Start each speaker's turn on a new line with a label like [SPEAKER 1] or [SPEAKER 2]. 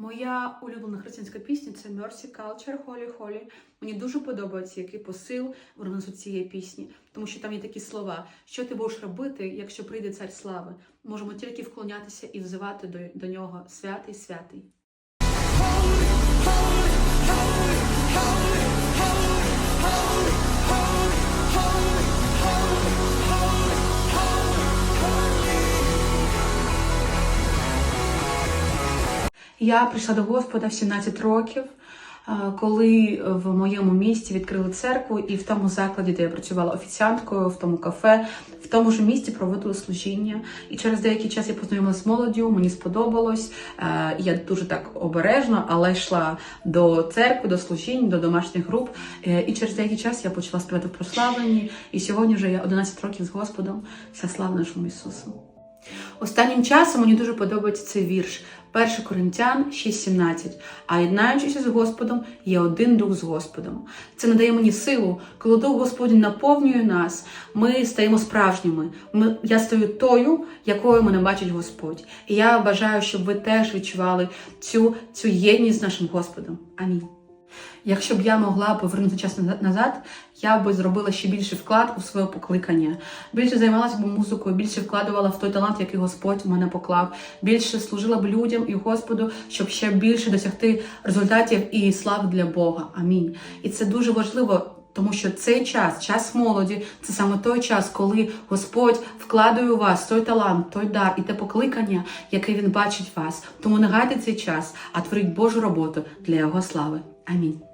[SPEAKER 1] Моя улюблена християнська пісня це Mercy Culture Holy Holy. Мені дуже подобається, який посил несуть цієї пісні, тому що там є такі слова: що ти будеш робити, якщо прийде цар слави? Можемо тільки вклонятися і взивати до, до нього святий, святий. Я прийшла до Господа в 17 років, коли в моєму місті відкрили церкву, і в тому закладі, де я працювала офіціанткою, в тому кафе, в тому ж місті проводили служіння. І через деякий час я познайомилася з молоддю, мені сподобалось. Я дуже так обережно, але йшла до церкви, до служінь, до домашніх груп. Е, І через деякий час я почала співати в прославленні. І сьогодні вже я 11 років з Господом. Вся слава нашому Ісусу. Останнім часом мені дуже подобається цей вірш. 1 Коринтян 6,17. А єднаючися з Господом, є один дух з Господом. Це надає мені силу, коли Дух Господній наповнює нас, ми стаємо справжніми. Ми, я стаю тою, якою мене бачить Господь. І я бажаю, щоб ви теж відчували цю, цю єдність з нашим Господом. Амінь. Якщо б я могла повернути час назад- я би зробила ще більший вклад у своє покликання. Більше займалася б музикою, більше вкладувала в той талант, який Господь в мене поклав. Більше служила б людям і Господу, щоб ще більше досягти результатів і слави для Бога. Амінь. І це дуже важливо. Тому що цей час, час молоді, це саме той час, коли Господь вкладає у вас той талант, той дар і те покликання, яке він бачить вас. Тому не гайте цей час, а творіть Божу роботу для його слави. Амінь.